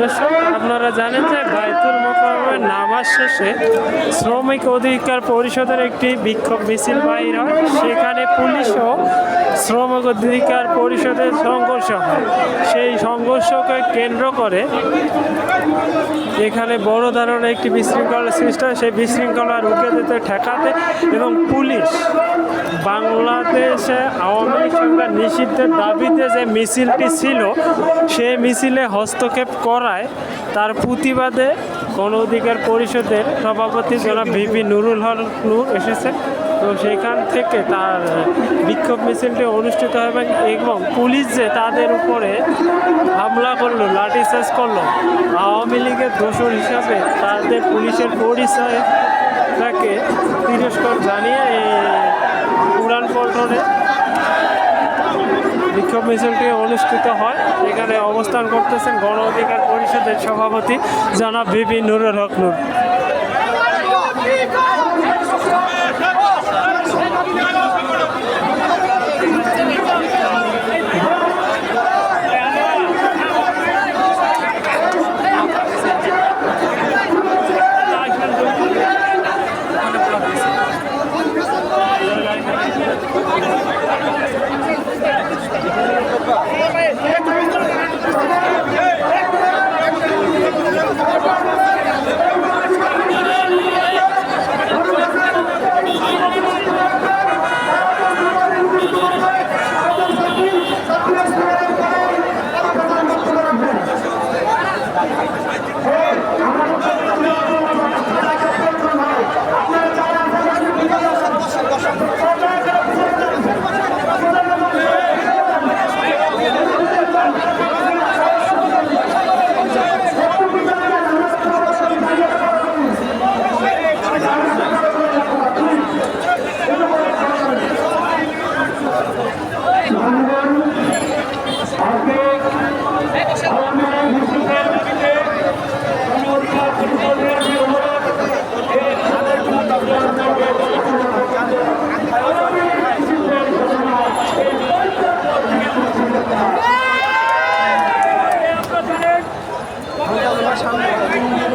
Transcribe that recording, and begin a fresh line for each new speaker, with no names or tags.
আপনারা জানেন যে বায়তুল মোকাররমের নামাজ শেষে শ্রমিক অধিকার পরিষদের একটি বিক্ষোভ মিছিল বাহির হয় সেখানে পুলিশ ও শ্রমিক অধিকার পরিষদের সংঘর্ষ হয়। সেই সংঘর্ষকে কেন্দ্র করে এখানে বড় ধরনের একটি বিশৃঙ্খলা সৃষ্টি হয়, সেই বিশৃঙ্খলা রুখে দিতে ঠেকাতে এবং পুলিশ বাংলাদেশে আওয়ামী লীগ সরকার নিষিদ্ধের দাবিতে যে মিছিলটি ছিল সেই মিছিলে হস্তক্ষেপ করায় তার প্রতিবাদে গণ অধিকার পরিষদের সভাপতি জনাব ভিপি নুরুল হক নূর এসেছে তো সেখান থেকে তার বিক্ষোভ মিছিলটি অনুষ্ঠিত হয় এবং- পুলিশ যে তাদের উপরে হামলা করল, লাঠিচার্জ করল, আওয়ামী লীগের দোষর হিসাবে তাদের পুলিশের পরিচয় তাকে তিরস্কার জানিয়ে এই উড়ান পল্টনে বিক্ষোভ মিছিলটি অনুষ্ঠিত হয়। এখানে অবস্থান করতেছেন গণ অধিকার পরিষদের সভাপতি জনাব ভিপি নুরুল হক নূর